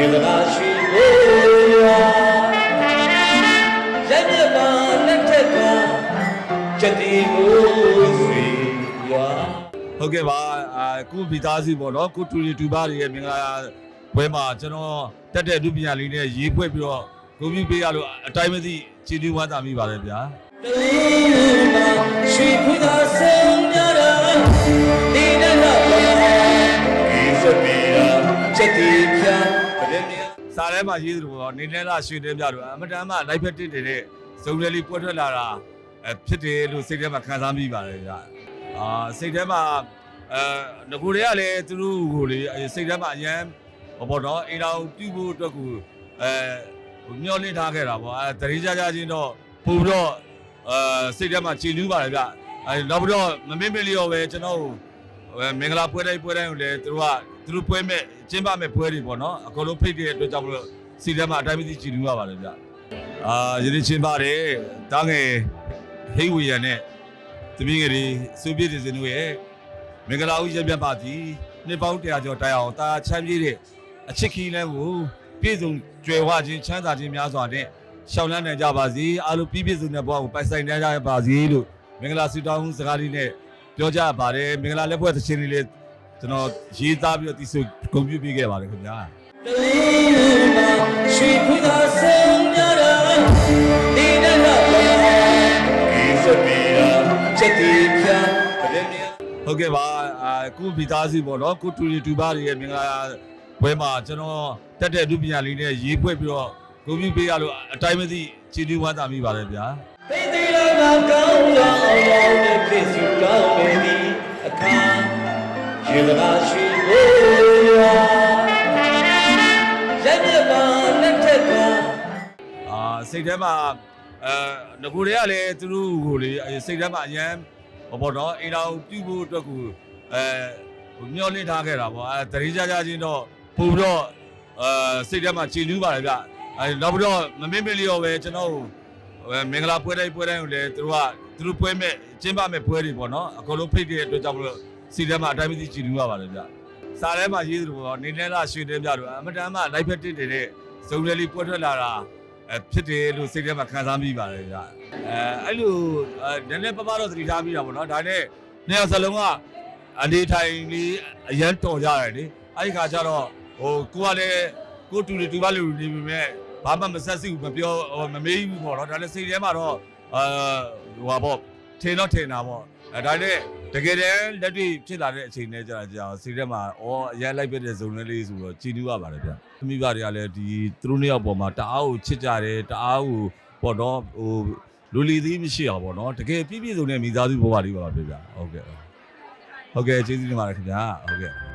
ရှင်သနာရှိကိုရွာရက်မြတ်ပါလက်ထက်ကချက်တီကိုဆွေရွာဟုတ်ကဲ့ပါအာကုမိသားစုပေါ့နော်ကုတူရီတူပါတွေရဲ့မင်္ဂလာပွဲမှာကျွန်တော်တက်တဲ့လူပညာလေးနဲ့ရေးဖွဲ့ပြီးတော့ဂုဏ်ပြုပေးရလို့အတိုင်းမသိချီးကျူးဝမ်းသာမိပါတယ်ဗျာတလူမှာရွှေခွေသာဆုံးများတာဒီနဲ့တော့ဒီ င်းစာထဲမှာရေးသလိုပေါ့နေလဲလာရွှေတဲပြတို့အမတန်မှလိုက်ဖက်တစ်တဲ့ဇုံတယ်လေးပွက်ထွက်လာတာအဲဖြစ်တယ်လို့စိတ်ထဲမှာခံစားမိပါတယ်ဗျာအာစိတ်ထဲမှာအဲငကိုတွေကလည်းသူတို့ကိုလေစိတ်ထဲမှာအရန်ဟောပေါ့နော်အိမ်တော်ပြုဖို့အတွက်ကိုအဲမျောလင့်ထားခဲ့တာပေါ့အဲတရေကြကြချင်းတော့ပို့ပြီးတော့အဲစိတ်ထဲမှာခြေလူးပါတယ်ဗျအဲနောက်ပြီးတော့မမင်းမလျော်ပဲကျွန်တော်အဲမင်္ဂလာပွဲတိုင်းပွဲတိုင်းကိုလည်းသူတို့က သူတို့ပွဲမဲ့ကျင်းပမဲ့ပွဲတွေပေါ့နော်အကုန်လုံးဖိတ်တဲ့အတွက်ကြောင့်မလို့စီထဲမှာအတိုင်းမသိကြည်လူရပါတယ်ဗျအာယနေ့ချင်းပါတယ်တားငယ်ဟိတ်ဝေရနဲ့တမင်းငယ်တွေစူပြည့်တဲ့စင်တို့ရဲ့မင်္ဂလာဦးရပြတ်ပါသည်နှစ်ပေါင်း100ကျော်တိုင်အောင်တာချမ်းပြေးတဲ့အချစ်ခီးလန်းကိုပြည့်စုံကြွယ်ဝခြင်းချမ်းသာခြင်းများစွာနဲ့ရှောင်းလန်းနိုင်ကြပါစေအားလုံးပြည့်ပြည့်စုံတဲ့ဘဝကိုပိုင်ဆိုင်နိုင်ကြပါစေလို့မင်္ဂလာဆုတောင်းစကားလေးနဲ့ပြောကြပါတယ်မင်္ဂလာလက်ဖွဲ့သချင်းလေးလေး ကျွန်တော်ရေးသားပြီးတော့တီးဆိုဂုဏ်ပြုပေးခဲ့ပါတယ်ခင်ဗျာတလူမှာရွှေခွေသာဆုံးများတာဒီနဲ့တော့ဒီစပီယာချက်တီပြပြင်းပြင်းဟုတ်ကဲ့ပါအာကုမိသားစုပေါ့နော်ကုတူရီတူပါတွေရဲ့မင်္ဂလာပွဲမှာကျွန်တော်တက်တဲ့လူပညာလေးနဲ့ရေးဖွဲ့ပြီးတော့ဂုဏ်ပြုပေးရလို့အတိုင်းမသိချီးကျူးဝမ်းသာမိပါတယ်ဗျာသိသိလာကကောင်းရောင်းအောင်တဲ့ဖြစ်စုကောင်းနေသည်အခါ ရေသနာရှိကိုရွာရက်မြတ်ပါလက်ထက်ကအာစိတ်ထဲမှာအဲငကိုတွေကလည်းသူတို့ကိုလေစိတ်ထဲမှာအရန်ဟောပေါ့နော်အိမ်တော်ပြုဖို့အတွက်ကိုအဲမျောလင့်ထားခဲ့တာပေါ့အဲတရေကြကြချင်းတော့ပို့ပြီးတော့အဲစိတ်ထဲမှာခြေလူးပါတယ်ဗျအဲနောက်ပြီးတော့မမင်းမလျော်ပဲကျွန်တော်အဲမင်္ဂလာပွဲတိုင်းပွဲတိုင်းကိုလည်းသူတို့ကသူတို့ပွဲမဲ့ကျင်းပမဲ့ပွဲတွေပေါ့နော်အကုန်လုံးဖိတ်တဲ့အတွက်ကြောင့်မလို့ စိတ်ထဲမှာအတိုင်းမသိခြေလူးရပါတယ်ဗျစာထဲမှာရေးသလိုပေါ့နေလဲလာရွှေတဲပြတို့အမတန်မှလိုက်ဖက်တစ်တဲ့ဇုံတယ်လေးပွက်ထွက်လာတာအဲဖြစ်တယ်လို့စိတ်ထဲမှာခံစားမိပါတယ်ဗျအဲအဲ့လိုအဲနည်းနည်းပပတော့သတိထားမိတာပေါ့နော်ဒါနဲ့နှစ်ယောက်စလုံးကအနေထိုင်လေးအရန်တော်ကြတယ်လေအဲ့ဒီခါကျတော့ဟိုကိုကလည်းကိုတူတူတူပါလူနေပြီမဲ့ဘာမှမဆက်စီဘူးမပြောဟိုမမေးဘူးပေါ့နော်ဒါလည်းစိတ်ထဲမှာတော့အာဟိုပါပေါ့ထင်တော့ထင်တာပေါ့အဲဒါနဲ့ တကယ်တမ်းလက်တွေ့ဖြစ်လာတဲ့အချိန်နဲ့ကြာကြာစိတ်ထဲမှာဩအရန်လိုက်ပြတဲ့ဇုံလေးဆိုတော့ကြည်နူးရပါတယ်ဗျ။မိဘတွေကလည်းဒီသူတို့နှစ်ယောက်ပေါ်မှာတအားကိုချစ်ကြတယ်တအားကိုပေါ့နော်ဟိုလူလီသေးမရှိအောင်ပေါ့နော်တကယ်ပြည့်ပြည့်စုံတဲ့မိသားစုဘဝလေးပါပဲဗျ။ဟုတ်ကဲ့။ဟုတ်ကဲ့ကျေးဇူးတင်ပါတယ်ခင်ဗျာ။ဟုတ်ကဲ့။